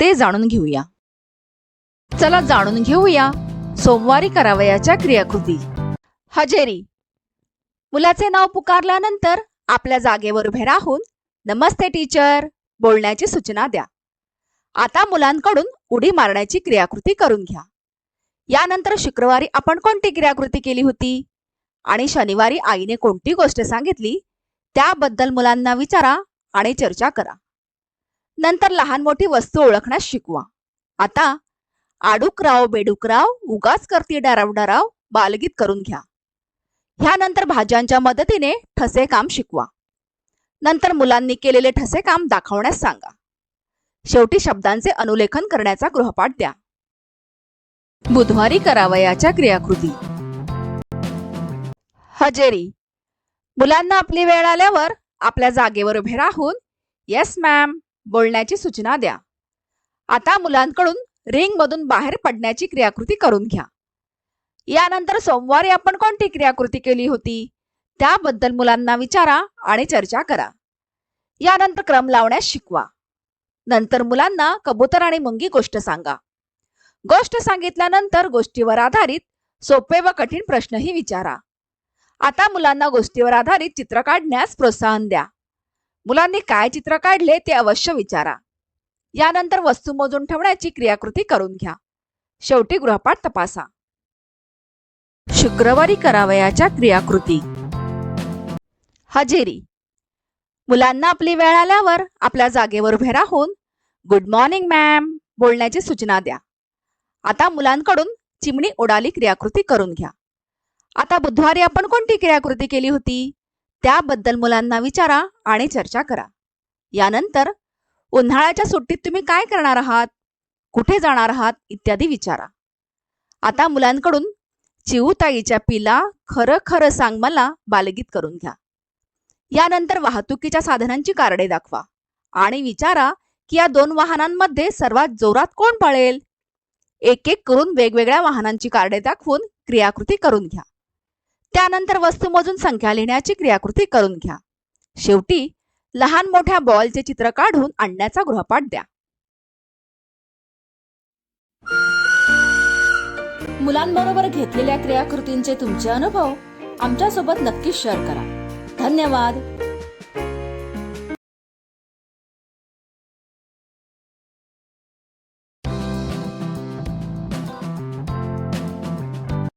ते जाणून घेऊया. चला जाणून घेऊया सोमवारी करावयाच्या क्रियाकृती. हजेरी. मुलाचे नाव पुकारल्यानंतर आपल्या जागेवर उभे राहून नमस्ते टीचर बोलण्याची सूचना द्या. आता मुलांकडून उडी मारण्याची क्रियाकृती करून घ्या. यानंतर शुक्रवारी आपण कोणती क्रियाकृती केली होती? आणि शनिवारी आईने कोणती गोष्ट सांगितली? त्याबद्दल मुलांना विचारा आणि चर्चा करा. नंतर लहान मोठी वस्तू ओळखण्यास शिकवा. आता आडूकराव बेडूकराव उगाच करती डराव डराव बालगीत करून घ्या. ह्यानंतर भाज्यांच्या मदतीने ठसे काम शिकवा. नंतर मुलांनी केलेले ठसे काम दाखवण्यास सांगा. शेवटी शब्दांचे अनुलेखन करण्याचा गृहपाठ द्या. बुधवारी करावयाच्या क्रियाकृती. हजेरी. मुलांना आपली वेळ आल्यावर आपल्या जागेवर उभे राहून येस मॅम बोलण्याची सूचना द्या. आता मुलांकडून रिंगमधून बाहेर पडण्याची क्रियाकृती करून घ्या. यानंतर सोमवारी आपण कोणती क्रियाकृती केली होती? त्याबद्दल मुलांना विचारा आणि चर्चा करा. यानंतर क्रम लावण्यास शिकवा. नंतर मुलांना कबूतर आणि मुंगी गोष्ट सांगा. गोष्ट सांगितल्यानंतर गोष्टीवर आधारित सोपे व कठीण प्रश्नही विचारा. आता मुलांना गोष्टीवर आधारित चित्र काढण्यास प्रोत्साहन द्या. मुलांनी काय चित्र काढले ते अवश्य विचारा. यानंतर वस्तू मोजून ठेवण्याची क्रियाकृती करून घ्या. शेवटी गृहपाठ तपासा. शुक्रवारी करावयाच्या क्रियाकृती. हजेरी. मुलांना आपली वेळ आल्यावर आपल्या जागेवर उभे राहून गुड मॉर्निंग मॅम बोलण्याची सूचना द्या. आता मुलांकडून चिमणी उडाली क्रियाकृती करून घ्या. आता बुधवारी आपण कोणती क्रियाकृती केली होती? त्याबद्दल मुलांना विचारा आणि चर्चा करा. यानंतर उन्हाळ्याच्या सुट्टीत तुम्ही काय करणार आहात? कुठे जाणार आहात? इत्यादी विचारा. आता मुलांकडून चिऊताईच्या पिला खरं खरं सांग मला बालगीत करून घ्या. यानंतर वाहतुकीच्या साधनांची कार्डे दाखवा आणि विचारा की या दोन वाहनांमध्ये सर्वात जोरात कोण पळेल? एक एक करून वेगवेगळ्या वाहनांची कार्डे दाखवून क्रियाकृती करून घ्या. त्यानंतर वस्तू मोजून संख्या लिहिण्याची क्रियाकृती करून घ्या. शेवटी लहान मोठ्या बॉलचे चित्र काढून आणण्याचा गृहपाठ द्या. मुलांबरोबर घेतलेल्या क्रियाकृतींचे तुमचे अनुभव आमच्यासोबत नक्की शेअर करा. धन्यवाद.